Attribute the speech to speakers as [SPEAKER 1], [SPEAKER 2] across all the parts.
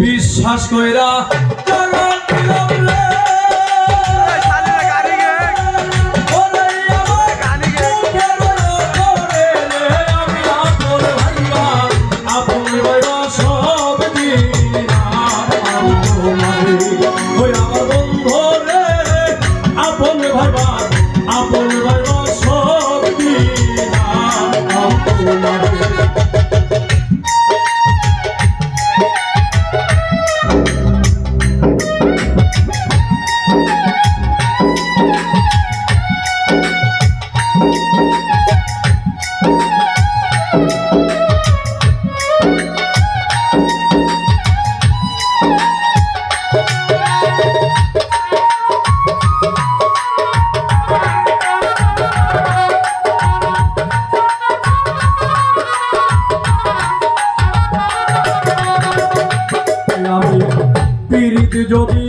[SPEAKER 1] বিশ্বাস কইরা যদি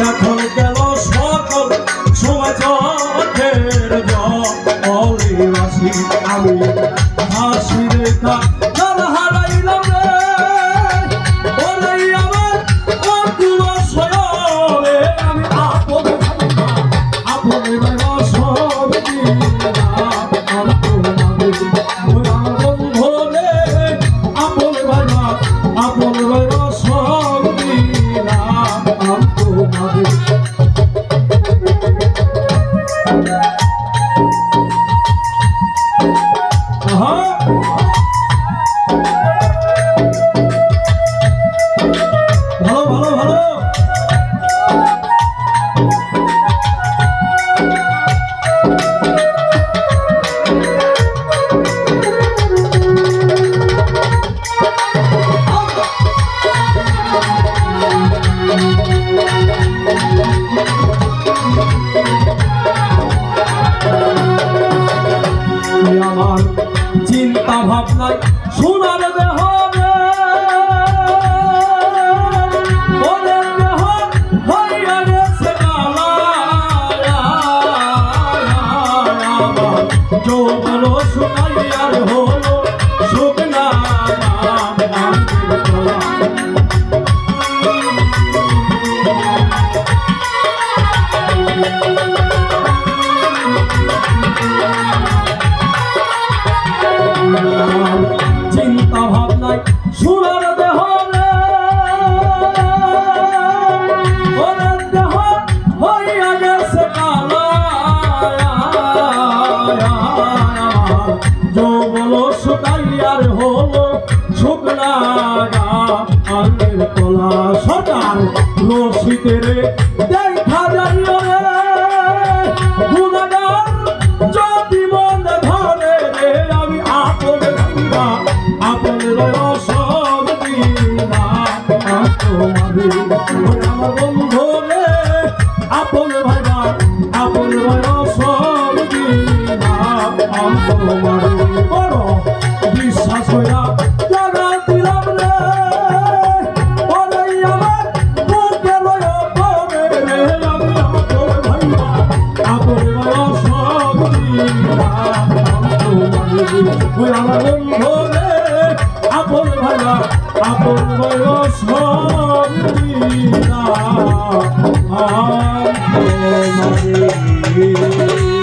[SPEAKER 1] da Oh, oh, oh. তুমি আমার চিন্তা ভাবনায় সোনার দেহ Thank you. চিন্তা ভাবনায় সোনার দেহ তোমারে আমার বন্ধু রে আপন ভাইবা আপন ভাই সব দিন তোমার Oh, my God.